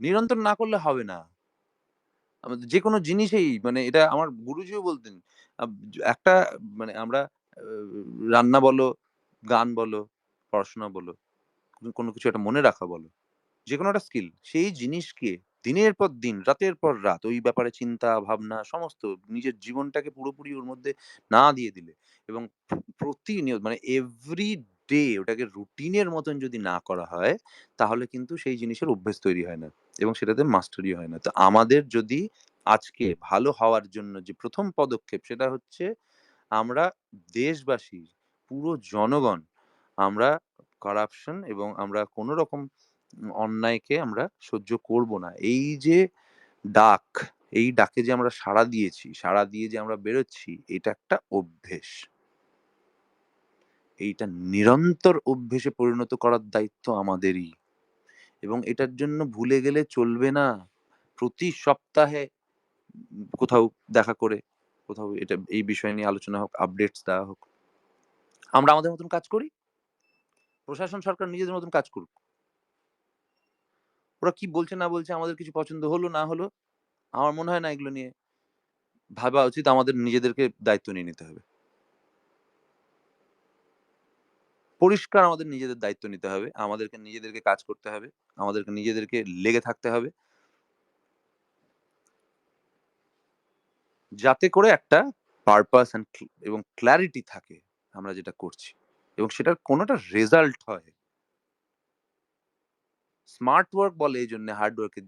নিরন্তর না করলে হবে না। আমাদের যেকোনো জিনিসেই মানে এটা আমার গুরুজিও বলতেন। একটা মানে আমরা রান্না বলো, গান বলো, পড়াশোনা বলো, কোনো কিছু একটা মনে রাখা বলো, যেকোনো একটা স্কিল সেই জিনিসকে দিনের পর দিন, রাতের পর রাত ওই ব্যাপারে চিন্তা, ভাবনা সমস্ত নিজের জীবনটাকে পুরোপুরি ওর মধ্যে না দিয়ে দিলে এবং প্র প্রতিনিয়ত মানে এভরি ডে ওটাকে রুটিনের মতন যদি না করা হয়, তাহলে কিন্তু সেই জিনিসের অভ্যেস তৈরি হয় না এবং সেটাতে মাস্টারি হয় না। তো আমাদের যদি আজকে ভালো হওয়ার জন্য যে প্রথম পদক্ষেপ সেটা হচ্ছে আমরা দেশবাসী, পুরো জনগণ আমরা করাপশন এবং আমরা কোনো রকম অন্যায়কে আমরা সহ্য করব না। এই যে ডাক, এই ডাকে যে আমরা সাড়া দিয়েছি, সাড়া দিয়ে যে আমরা বেরোচ্ছি এটা একটা অভ্যেস। এইটা নিরন্তর অভ্যেসে পরিণত করার দায়িত্ব আমাদেরই এবং এটার জন্য ভুলে গেলে চলবে না। প্রতি সপ্তাহে কোথাও দেখা করে, কোথাও এটা এই বিষয় নিয়ে আলোচনা হোক, আপডেটস দেওয়া হোক। আমরা আমাদের মতন কাজ করি। প্রশাসন সরকার নিজেদের মতন কাজ করুক। ওরা কি বলছে না বলছে আমাদের কিছু পছন্দ হলো না হলো, আমার মনে হয় না এগুলো নিয়ে ভাবা উচিত আমাদের নিজেদেরকে দায়িত্ব নিয়ে নিতে হবে। পরিষ্কার আমাদের নিজেদের দায়িত্ব নিতে হবে। আমাদেরকে নিজেদেরকে কাজ করতে হবে। আমাদেরকে নিজেদেরকে লেগে থাকতে হবে। যাতে করে একটা পারপাস এবং ক্লারিটি থাকে আমরা যেটা করছি এবং সেটার কোনো একটা রেজাল্ট হয়। স্মার্ট ওয়ার্ক বলে এইজন্যে হার্ড ওয়ার্ক এর